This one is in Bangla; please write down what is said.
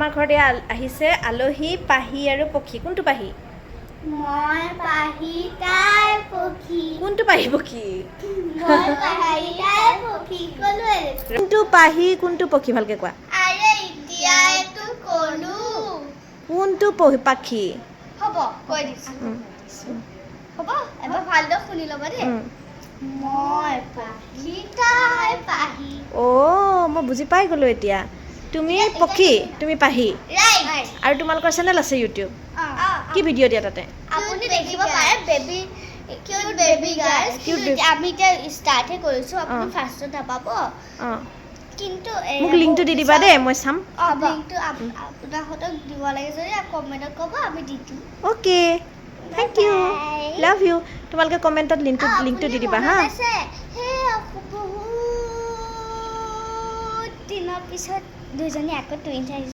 আমাৰ ঘৰতে আল- আহিছে আলহী পাহি আৰু পক্ষী। কোনটো পাহি? মই পাহি তাই পক্ষী। কোনটো পাহি পক্ষী? কোনটো পাহি কোনটো পক্ষী ভালকে কোৱা? কোনটো পাখি? হ'ব কৈ দিছোঁ। হ'ব এবাৰ ভালদৰে শুনি ল'বা দেই। মই পাহি তাই পাহি। অ' মই বুজি পাই গ'লোঁ এতিয়া। তুমি পক্ষী তুমি পাহি। আৰু তোমালোকৰ চেনেল আছে ইউটিউব কি ভিডিঅ' দিয়া তাতে? আপুনি দেখিব পাৰে বেবী কিউট বেবী গাৰ্লছ আমি এতিয়া ষ্টাৰ্টহে কৰিছোঁ আপুনি। ফাৰ্ষ্টত নাপাব। কিন্তু মোক লিংকটো দি দিবা দেই মই চাম। লিংকটো আপোনাৰহঁতক দিব লাগে যদি কমেণ্টত ক'ব আমি দি দিম। Okay. Thank you. Love you তোমালোকে কমেণ্টত লিংকটো লিংকটো দি দিবা হা। দিনৰ পিছত দুজনী আকৌ টুইনছ আহিছে